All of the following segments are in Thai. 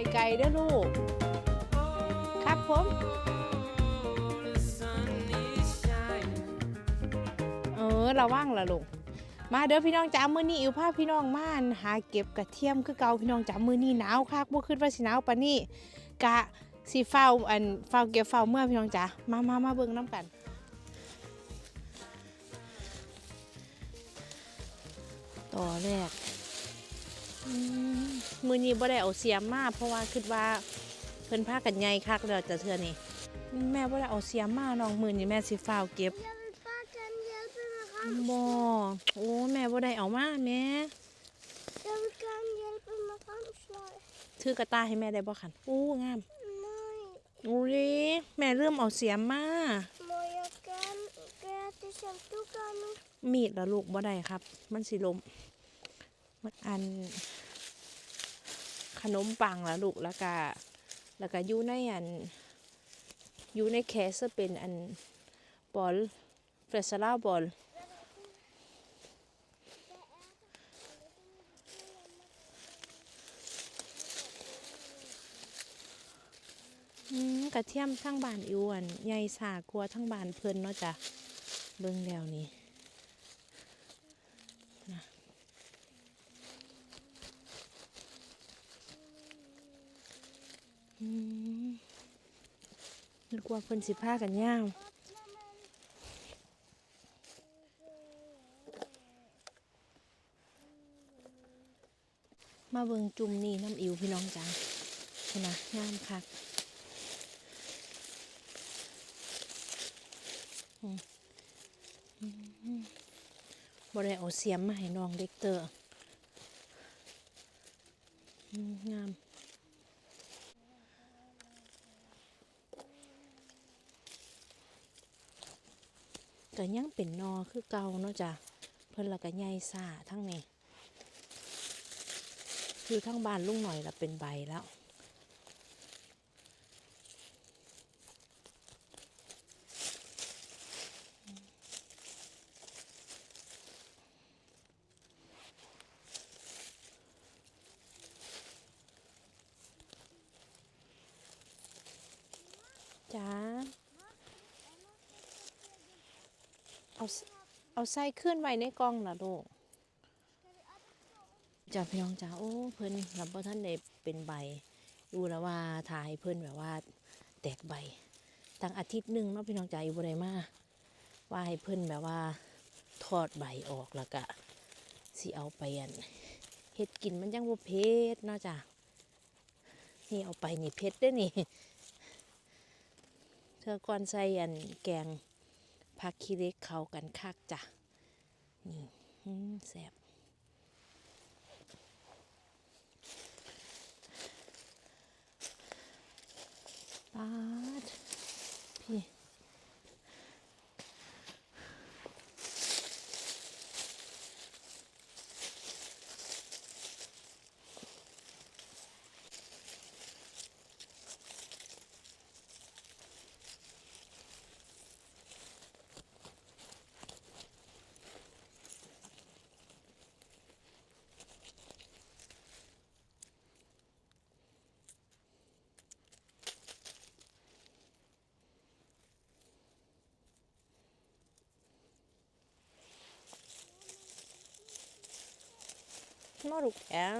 ไปไกลเด้อลูก ครับผมเออระวังละลูกมาเด้อพี่น้องจ้ามือนี้อิวพาพี่น้องม่านหาเก็บกระเทียมคือเก่าพี่น้องจ้ามือนี้หนาวคักบ่คิดว่าสิหนาวปานนี้กะสิเฝ้าอันเฝ้าเก็บเฝ้าเมื่อพี่น้องจ้ามามามาเบิ่งน้ำกันต่อแรก มมื้อนี้บ่ได้เอาเสียมมาเพราะว่าคิดว่าเพิ่นพากันใหญ่คักแล้วจะเทื่อนี้แม่บ่ได้เอาเสียมมาน้องมื้อนี้แม่สิเฝ้าเก็บ Jag vill bara kan hjälpa med บ ramslöjd. โอ้แม่บ่ได้เอามาแม่ Jag vill kan hjälpa med ramslöjd. ถือกระต่ายให้แม่ได้บ่คันอู้งาม Nej, โอ้ยแม่เริ่มเอาเสียมมา må jag kan gräta som du kan. มีดละลูกบ่ได้ครับ มันสิลมมันอัน ขนมปังและลูกแล้วก็แล้วก็อยู่ในอันอยู่ในแคสเป็นอันบอลเฟรชลาบอลกระเทียมทั้งบานอิวนใหญ่สากลัวทั้งบานเพิ่นเนาะจ้ะเบิ่งแล้วนี่นะอืมนึก ว่าเพิ่นสิพากันย่างมาเบิงจุ่มนี่น้ำอิวพี่น้องจ้าเห็นนะงามคักบ่ไดเอาเสียมมาให้น้องเด็กเตออืมงาม ก็ยังเป็นนอคือเก่าเนาะจ้ะเพิ่นละก็ใหญ่ซาทั้งนี้คือทั้งบ้านลุงหน่อยละเป็นใบแล้วจ้า เอาเอาไส้ขึ้นไว้ในกล่องนะลูกจ้าพี่น้องจ้าโอ้เพิ่นรับบ่ท่านได้เป็นใบดูแล้วว่าถ่ายเพิ่นแบบว่า แตกใบตั้งอาทิตย์หนึ่งเนาะพี่น้องจ้าอยู่บ่ได้มาว่าให้เพิ่นแบบว่าทอดใบออกแล้วก็สิเอาไปอันเฮ็ดกินมันจังบ่เผ็ดเนาะจ้านี่เอาไปนี่เผ็ดเด้นี่เธอก่อนใส่อันแกง ผักขี้เล็กเขากันคักจ้ะ นี่แซ่บปาดพี่ นอลูกแอง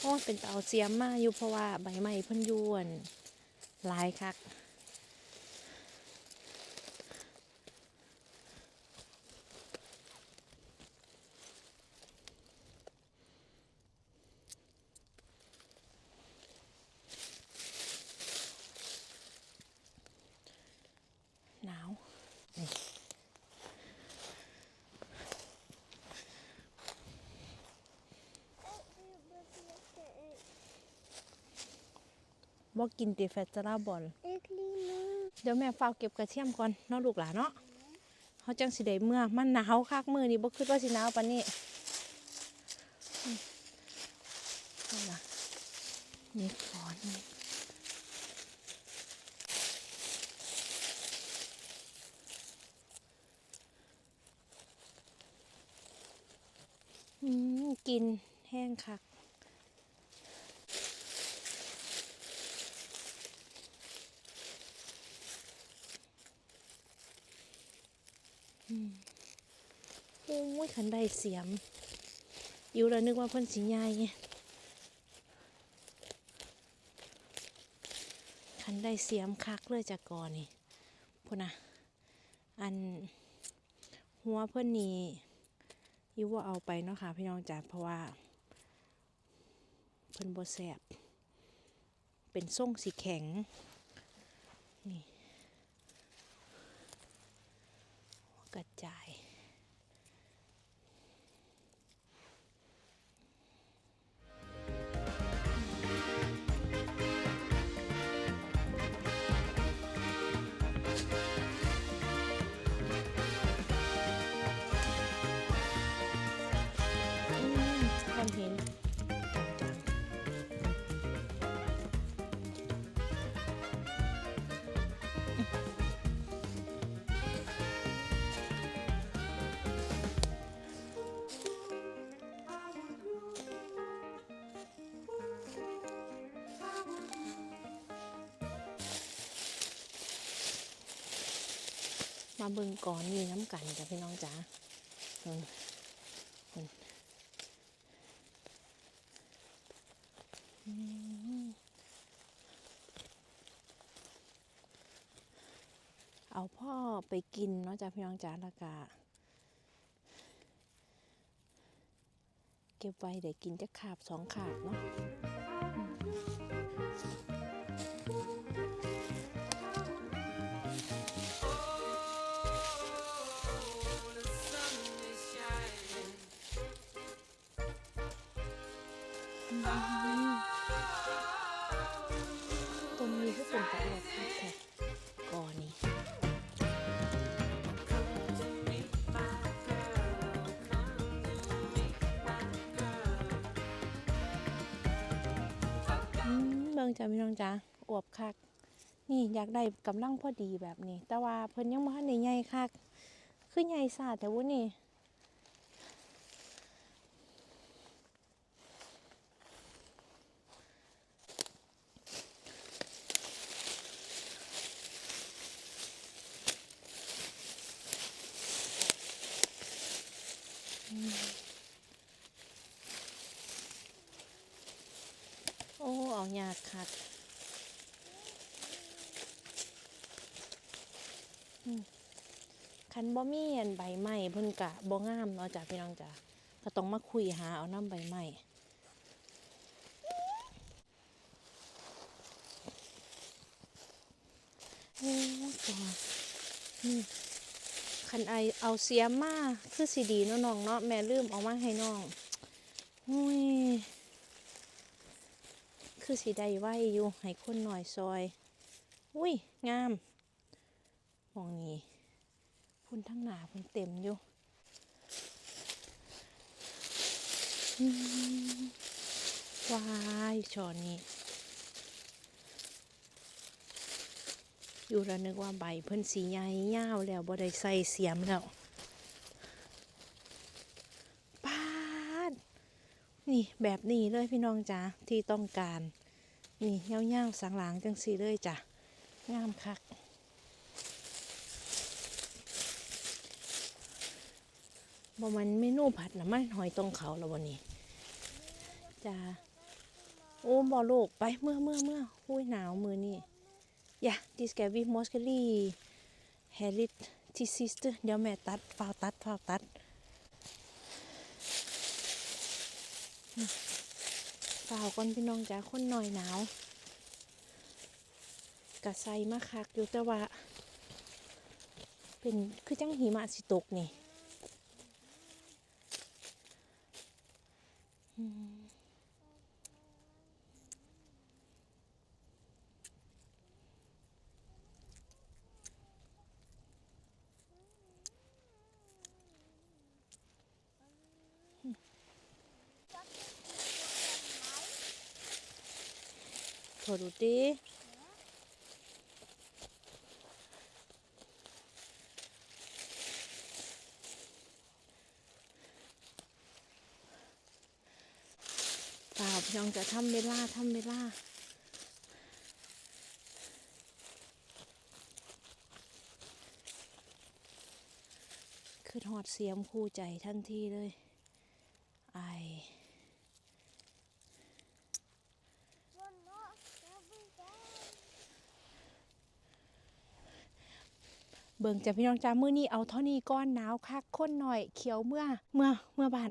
โอ้เป็นเตาเสียมมาอยู่เพราะว่าใบไม้เพิ่นยวนหลายคัก บ่กินเติแฟตซาาบอลเดี๋ยวแม่ฟาวเก็บกระเทียมก่อนน้องลูกหลานเนาะเขาจังสิได้เมื่อมันหนาวคักมือนี่บ่คิดว่าสิหนาวปานนี้นี่นี่ขอนนี่กินแห้งคัก ขันได้เสียม อยู่แล้วนึกว่าเพิ่นสิใหญ่ขันได้เสียมคักเลยจากกอนี่พุ่นนะอันหัวเพื่อนนี่ยูว่าเอาไปเนาะค่ะพี่น้องจ๋าเพราะว่า เพิ่นบ่แสบเป็นส่งสีแข็ง นี่กระจาย มาเบิ่งก่อนนี่น้ำกันจ้ะพี่น้องจ๋าเอาพ่อไปกินเนาะจ้ะพี่น้องจ๋าละกะเก็บไว้เดี๋ยวกินจะขาบสองขาบเนาะ เป็นตะอวดคักแท้ก่อนนี้เบิ่งจ้ะพี่น้องจ้าอวบคัก นี่อยากได้กำลังพอดีแบบนี้ แต่ว่าเพิ่นยังบ่ทันได้ใหญ่คัก คือใหญ่ซาแต่วุ้นี่ อ้เอายากคักคันบ่มีอันใบไม้เพิ่นกะบ่งามเนาะจ้ะพี่น้องจ้ะก็ต้องมาคุยหาเอาน้ำใบไม้โอ้จ้ะนี่คันไอเอาเสียมาคือสิดีเนาะน้องเนาะแม่ลืมเอามาให้น้องอุ้ย คือสีได้ไว้อยู่ให้คนหน่อยซอย อุ้ยงามมองนี้พุ่นทั้งหนาพุ่นเต็มอยู่ว้ายชอนนี้อยู่แล้วนึกว่าใบเพิ่นสีใหญ่ยาวแล้วบ่ได้ใส่เสียมแล้วปาด นี่แบบนี้เลยพี่น้องจ้าที่ต้องการ นี่เงาๆสังหลังจังสีเลยจ้ะงามคักบ่มันเมนูผัดน้ำมันหอยตรงเขาแล้ววันนี้จ้าโอ้บอโลกไปเมื่อเมื่อเมื่ออุ้ยหนาวมือนี่อย่าดิสแกวีมอสคารีแฮริททีซิสเตอร์เดี๋ยวแม่ตัดฟาวตัดฟาวตัด เปล่าก่อนพี่น้องจ๋าคนหน่อยหนาวกะใส่มาคักอยู่แต่ว่า เป็นคือจังหิมะสิตกนี่ อืม โถดูดิพี่น้องจะทำเวลาทำเวลาคือหอดเสียมคู่ใจทันทีเลย เบิ่งจะพี่น้องจ้ามื้อนี้เอาเท่านี้ก้อนหนาวคักคนหน่อยเขียวเมื่อเมื่อเมื่อบาน